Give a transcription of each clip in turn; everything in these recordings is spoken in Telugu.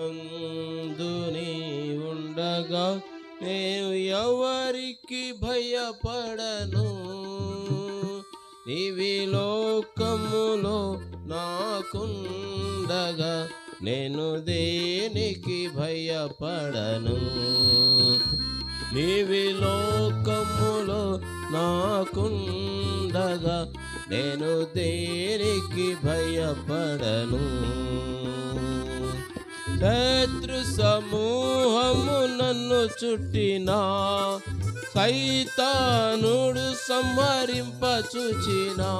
అందుని ఉండగా నేను ఎవరికి భయపడను? ఇవి లోకములో నాకుండగా నేను దేనికి భయపడను? నీవి లోకములో నాకుండగా నేను దేనికి భయపడను? శత్రు సమూహము నన్ను చుట్టినా సైతానుడు సంహరింపచుచినా.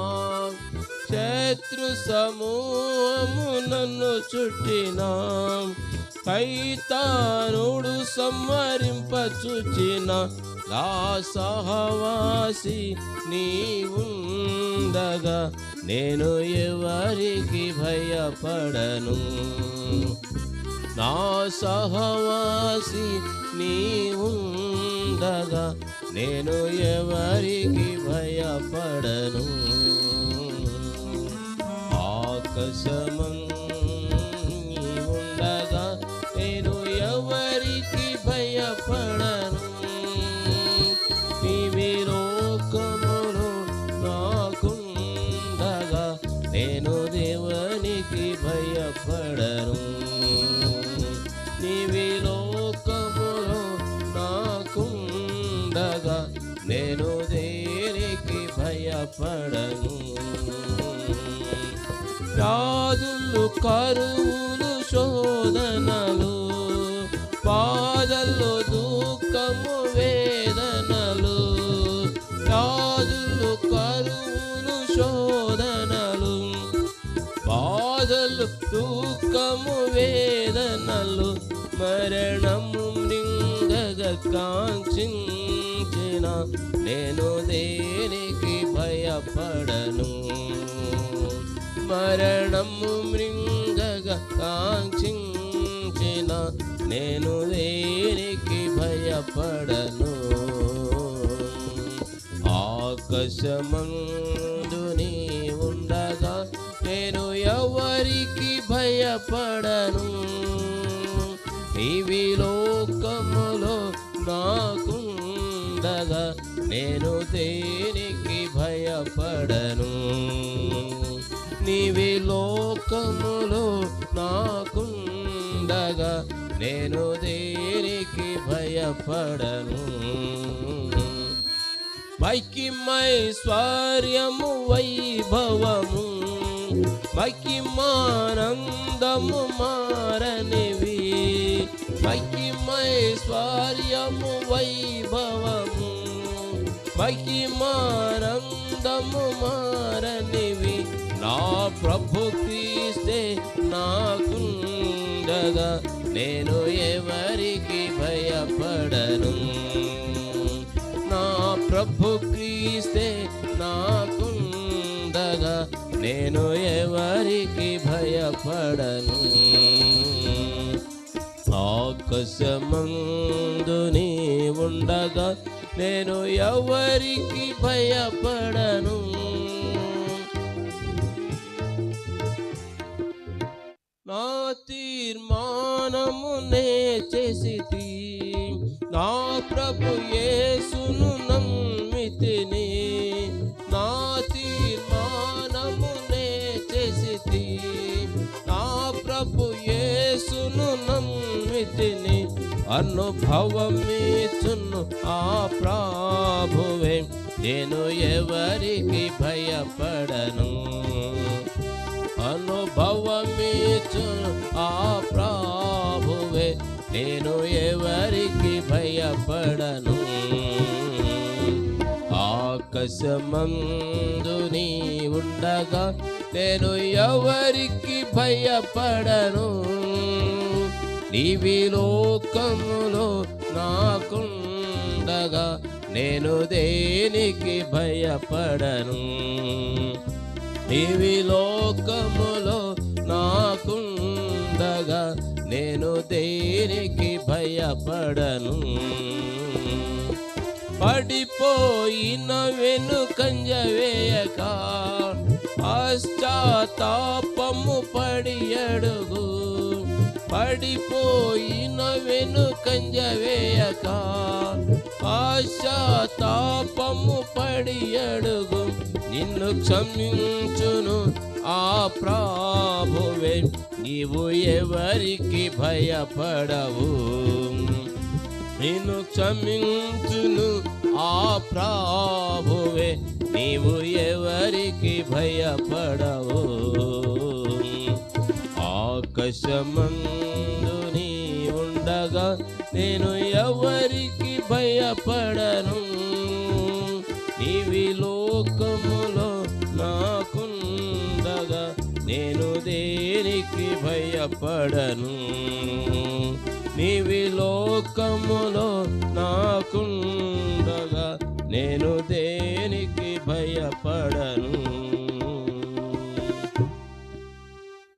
శత్రు సమూహము నన్ను చుట్టినా సైతానుడు సంహరింపచుచిన. నా సహవాసి నీవుండగా నేను ఎవరికి భయపడను? నా సహవాసి నీవుండగా నేను ఎవరికి భయపడను? ఆకాశమం ఉండగా నేను ఎవరికి భయపడను? వ్యాధులు కరువులు శోధనలు బాధలు దుఃఖము వేదనలు. వ్యాధులు కరువులు శోధనలు బాధలు దుఃఖము వేదనలు. మరణము మృంగగ కాంక్షించిన నేను దేనికి భయపడను? మరణము మృంగగా కాంక్షించిన నేను దేనికి భయపడను? ఆకాశమందుని ఉండగా నేను ఎవరికి భయపడను? ఇవి లోకములో నాకుండగా నేను దేనికి భయపడను? నీవే లోకములో నాకుండగా నేను దేనికి భయపడను? మైకిమైశ్వర్యము వైభవము మైకిమానందము మారనివి. మైకిమైశ్వర్యము వైభవము మైకిమానందము మారనివి. నా ప్రభు తీస్తే నాకుండగా నేను ఎవరికి భయపడను. నా ప్రభు క్రీస్తే నాకుండగా నేను ఎవరికి భయపడను. ఆకాశమందు ఉండగా నేను ఎవరికి భయపడను. నా తీర్మానము నే చేసి నా ప్రభు యేసును నమ్మితిని. నా తీర్మానము నే చేసి నా ప్రభు యేసును నమ్మితిని. అనుభవం ఆ ప్రాభువే. నేను ఎవరికి భయపడను? అనుభవమీచు ఆ ప్రాభువే. నేను ఎవరికి భయపడను? ఆకాశమందు నీ ఉండగా నేను ఎవరికి భయపడను? నీవి లోకములో నాకుండగా నేను దేనికి భయపడను? నీవి లోకములో నాకుండగా నేను దేనికి భయపడను? పడిపోయిన వెనుకంజ వేయక పశ్చాత్తాపము పడి అడుగు. పడిపోయిన వెనుకంజ వేయక పశ్చాత్తాపము పడి అడుగు. నిన్ను క్షమించును ఆ ప్రాభువే నీవు ఎవరికి భయపడవు. నిన్ను క్షమించును ఆ ప్రాభువే నీవు ఎవరికి భయపడవు. ఆకాశమందు నీ ఉండగా నేను ఎవరికి భయపడను. నీవి లోకము దేనికి భయపడను? నీవి లోకములో నాకుండగా నేను దేనికి భయపడను?